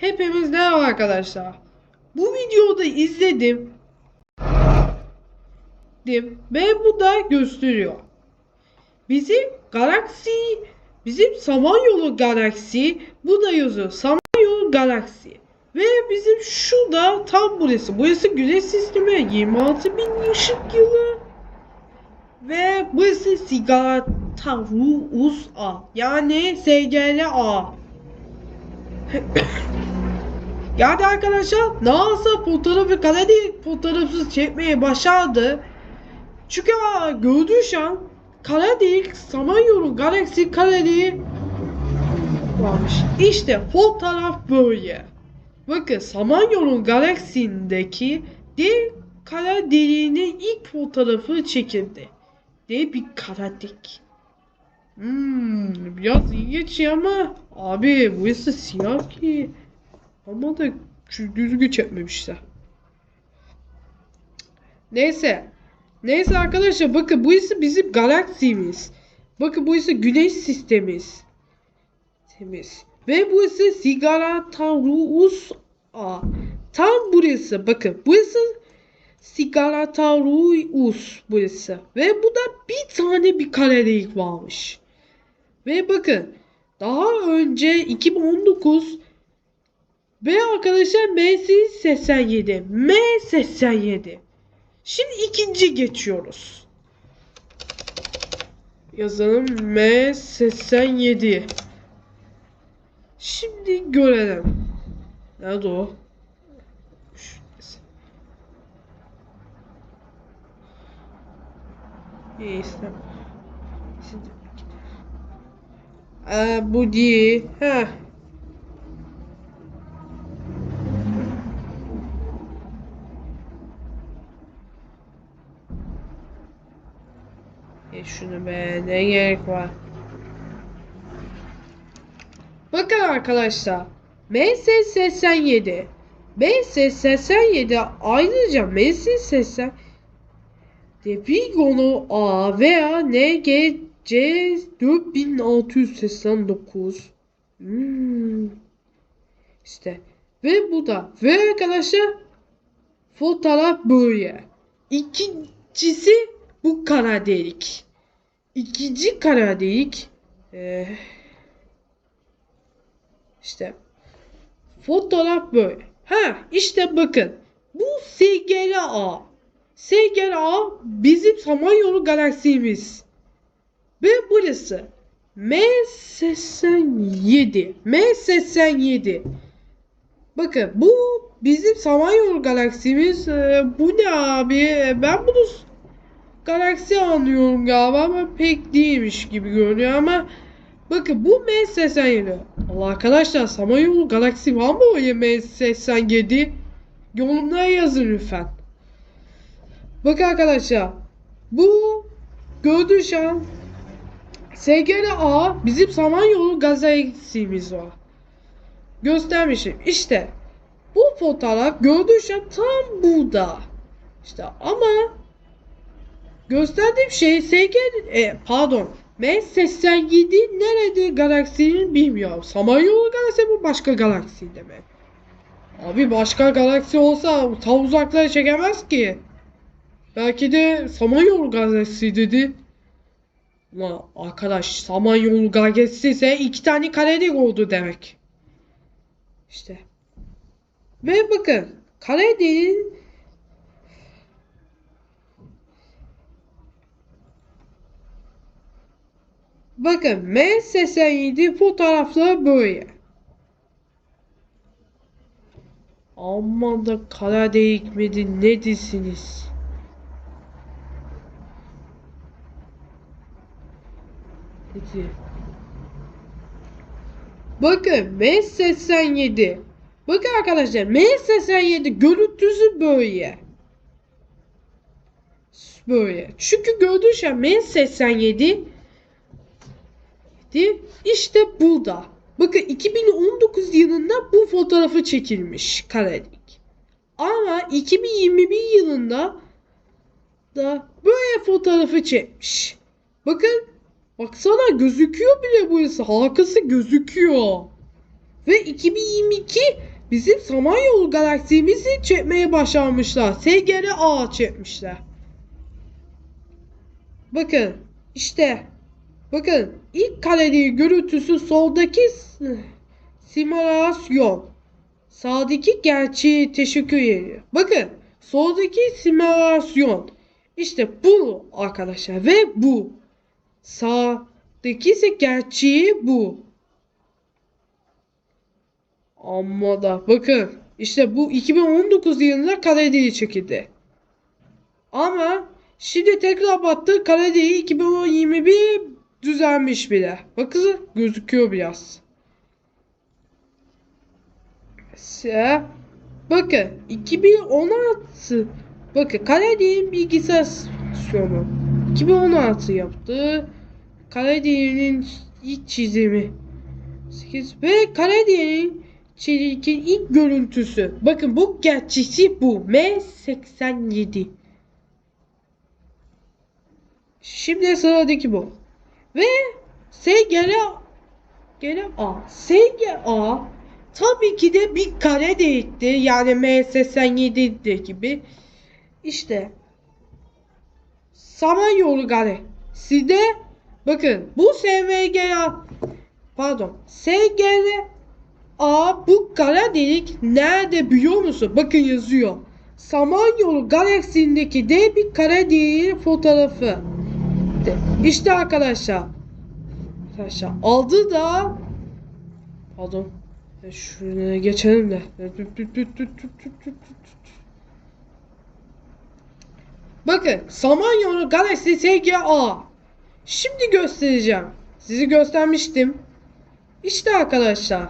Hepimiz merhaba arkadaşlar. Bu videoda izledim. Dim Ve bu da gösteriyor. Bizim galaksi, bizim Samanyolu galaksi, bu da yazıyor Samanyolu galaksi. Ve bizim şu da tam burası. Burası güneş sistemi 26 bin ışık yılı. Ve burası Sigarataruus A. Yani SGL-A. Yani arkadaşlar NASA fotoğrafı kalede fotoğrafsız çekmeye başardı. Çünkü gördüğü şu an delik Samanyolu kara delik varmış. İşte fotoğraf böyle. Bakın Samanyolu galaksindeki dev kara deliğinin ilk fotoğrafı çekildi. Dev bir kara delik. Hmm, biraz ilginç ama abi burası siyah ki. Ama da düzgün çekmemişler. Neyse. Neyse arkadaşlar bakın bu ise bizim galaksimiz. Bakın bu ise güneş sistemimiz. Temiz. Ve bu ise Sigarataurus A. Tam burası. Bakın burası Sigarataurus burası. Ve bu da bir tane bir kare delik varmış. Ve bakın daha önce 2019 ve arkadaşlar M87. M87. Şimdi ikinci geçiyoruz. Yazalım M87. Şimdi görelim. Nerede o? Neyse. Aa, bu değil. Heh. Şunu be ne gerek var? Bakın arkadaşlar. MS87 MS87 ayrıca MS80 Devigono A veya NGC 4689 hmm. İşte ve bu da ve arkadaşlar fotoğraf böyle. İkincisi bu kara delik. İkinci kara delik ee, işte fotoğraf böyle. Ha işte bakın. Bu SGLA. SGLA bizim Samanyolu galaksimiz. Ve burası M87. M87. Bakın bu bizim Samanyolu galaksimiz. Ee, bu ne abi? Ben bunu galaksi anlıyorum galiba ama pek değilmiş gibi görünüyor ama bakın bu M87. Allah arkadaşlar Samanyolu galaksi var mı o M87? Yorumlara yazın lütfen. Bakın arkadaşlar bu gördüğünüz şu an SGL-A bizim Samanyolu galaksimiz var. Göstermişim. İşte bu fotoğraf gördüğünüz an tam burada. İşte ama Gösterdiğim şey SG e, pardon M87 nerede galaksinin bilmiyorum. Samanyolu galaksi bu başka galaksi demek. Abi başka galaksi olsa ta uzaklara çekemez ki. Belki de Samanyolu galaksi dedi. Ulan arkadaş Samanyolu galaksisi ise iki tane karelik oldu demek. İşte. Ve bakın kare değil Bakın M87 fotoğrafları böyle. Aman da kara delik midir nedisiniz? Peki. Bakın M87. Bakın arkadaşlar M87 görüntüsü böyle. Böyle. Çünkü gördüğünüz şey M87 işte burada. Bakın 2019 yılında bu fotoğrafı çekilmiş karelik. Ama 2021 yılında da böyle fotoğrafı çekmiş. Bakın baksana gözüküyor bile burası. Halkası gözüküyor. Ve 2022 bizim Samanyolu galaksimizi çekmeye başarmışlar. SGR-A çekmişler. Bakın işte bakın ilk kareli görüntüsü soldaki simülasyon. Sağdaki gerçeği teşekkür ediyor. Bakın soldaki simülasyon. İşte bu arkadaşlar ve bu. Sağdaki ise gerçeği bu. Amma da bakın işte bu 2019 yılında Karadeli çekildi. Ama şimdi tekrar baktı Karadeli 2021 düzelmiş bile. Bakın gözüküyor biraz. Mesela bakın 2016 bakın Karadeli'nin bilgisayar stasyonu 2016 yaptı. Karadeli'nin ilk çizimi 8 ve Karadeni'nin çelikin ilk görüntüsü. Bakın bu gerçeği bu. M87. Şimdi sıradaki bu. Ve SGR gene A. SGA tabii ki de bir kare değildi. Yani M87 de gibi. İşte Samanyolu kare. Sizde bakın bu SVGA pardon SGR A bu kara delik nerede biliyor musun? Bakın yazıyor. Samanyolu galaksisindeki dev bir kara deliğin fotoğrafı. De- İşte arkadaşlar. Arkadaşlar aldı da pardon. E, Şuraya geçelim de. Bakın Samanyolu galaksisi SGA. Şimdi göstereceğim. Sizi göstermiştim. İşte arkadaşlar.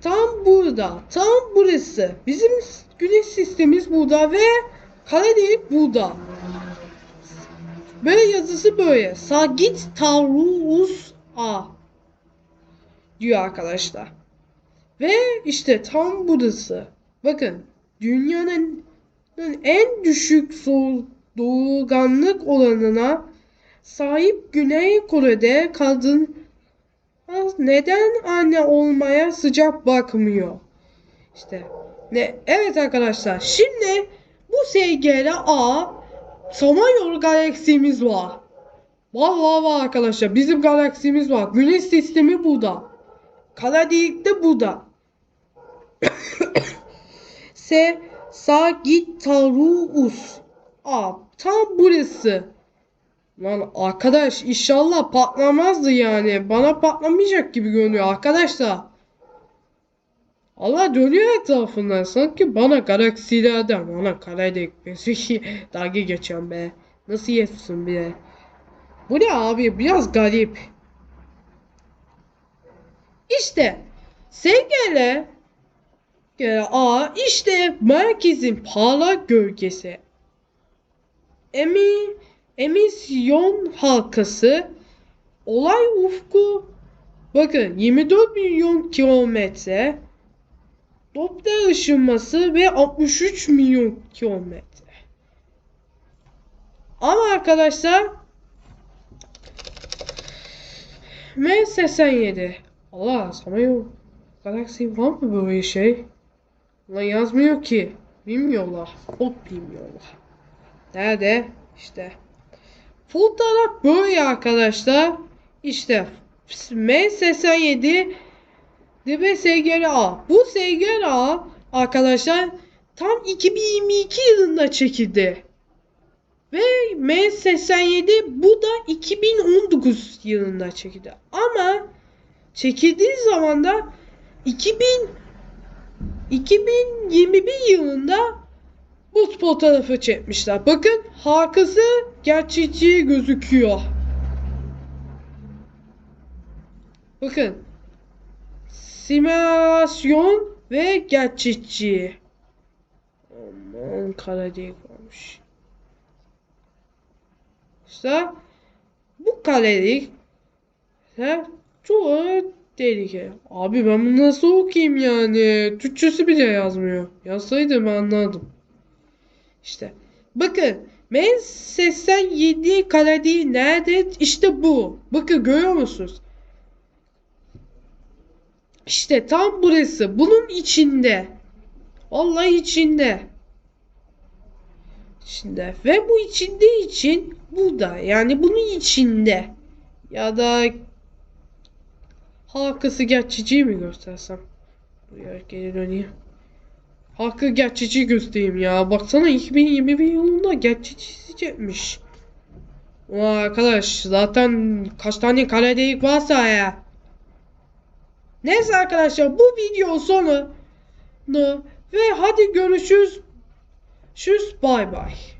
Tam burada. Tam burası. Bizim güneş sistemimiz burada ve kara delik burada. Böyle yazısı böyle. Sagittarius A diyor arkadaşlar. Ve işte tam burası. Bakın dünyanın en düşük doğurganlık oranına sahip Güney Kore'de kadın neden anne olmaya sıcak bakmıyor? İşte ne? Evet arkadaşlar. Şimdi bu SGR A Samanyolu galaksimiz var. Vallahi var arkadaşlar. Bizim galaksimiz var. Güneş sistemi burada. Kara delik de burada. S Sagittarius A tam burası. Lan arkadaş inşallah patlamazdı yani. Bana patlamayacak gibi görünüyor arkadaşlar. Allah dönüyor etrafından sanki bana galaksilerden bana kara dekmesi dalga geçiyorum be. Nasıl yetsin bile. Bu ne abi biraz garip. İşte SGL A işte merkezin parlak gölgesi. Emi emisyon halkası olay ufku bakın 24 milyon kilometre Doppler ışınması ve 63 milyon kilometre. Ama arkadaşlar M87 Allah sana yok. Galaxy var mı böyle şey? Lan yazmıyor ki. Bilmiyorlar. Ot bilmiyorlar. Nerede? İşte. Fotoğraf böyle arkadaşlar. İşte M87 ve SGRA. Bu SGRA arkadaşlar tam 2022 yılında çekildi. Ve M87 bu da 2019 yılında çekildi. Ama çekildiği zaman da 2000 2021 yılında bu fotoğrafı çekmişler. Bakın arkası gerçekçi gözüküyor. Bakın. Simülasyon ve gerçekçi. Aman kara değil olmuş. İşte bu kalelik işte çok tehlike. Abi ben bunu nasıl okuyayım yani? Türkçesi bile yazmıyor. Yazsaydı ben anladım. İşte. Bakın. Men 87 kare değil. Nerede? İşte bu. Bakın görüyor musunuz? İşte tam burası. Bunun içinde. Vallahi içinde. İçinde. Ve bu içinde için burada. Yani bunun içinde. Ya da halkası geçiciyi mi göstersem? Buraya geri döneyim. Hakkı geçici göstereyim ya. Baksana 2021 yılında geçici çekmiş. Arkadaş zaten kaç tane kale delik varsa ya. Neyse arkadaşlar bu video sonu ve hadi görüşürüz. Şüss bay bay.